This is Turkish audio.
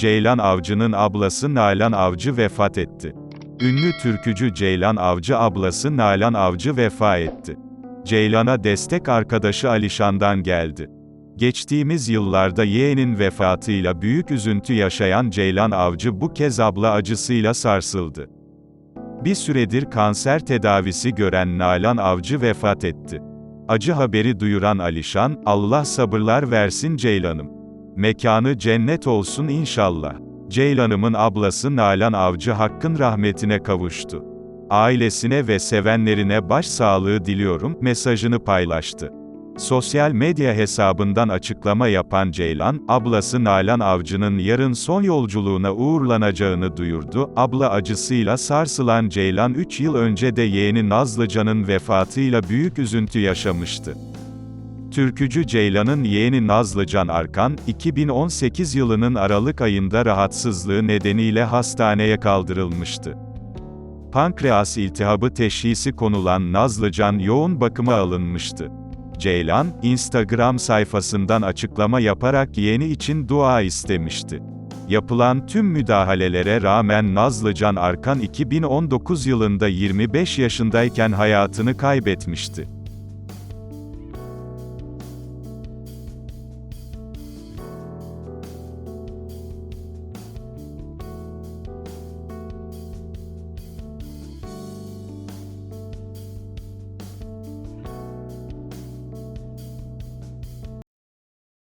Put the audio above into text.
Ceylan Avcı'nın ablası Nalan Avcı vefat etti. Ünlü türkücü Ceylan Avcı ablası Nalan Avcı vefa etti. Ceylan'a destek arkadaşı Alişan'dan geldi. Geçtiğimiz yıllarda yeğenin vefatıyla büyük üzüntü yaşayan Ceylan Avcı bu kez abla acısıyla sarsıldı. Bir süredir kanser tedavisi gören Nalan Avcı vefat etti. Acı haberi duyuran Alişan, Allah sabırlar versin Ceylan'ım. Mekanı cennet olsun inşallah. Ceylan'ımın ablası Nalan Avcı Hakk'ın rahmetine kavuştu. Ailesine ve sevenlerine başsağlığı diliyorum mesajını paylaştı. Sosyal medya hesabından açıklama yapan Ceylan, ablası Nalan Avcı'nın yarın son yolculuğuna uğurlanacağını duyurdu. Abla acısıyla sarsılan Ceylan 3 yıl önce de yeğeni Nazlıcan'ın vefatıyla büyük üzüntü yaşamıştı. Türkücü Ceylan'ın yeğeni Nazlıcan Arkan, 2018 yılının Aralık ayında rahatsızlığı nedeniyle hastaneye kaldırılmıştı. Pankreas iltihabı teşhisi konulan Nazlıcan yoğun bakıma alınmıştı. Ceylan, Instagram sayfasından açıklama yaparak yeğeni için dua istemişti. Yapılan tüm müdahalelere rağmen Nazlıcan Arkan 2019 yılında 25 yaşındayken hayatını kaybetmişti.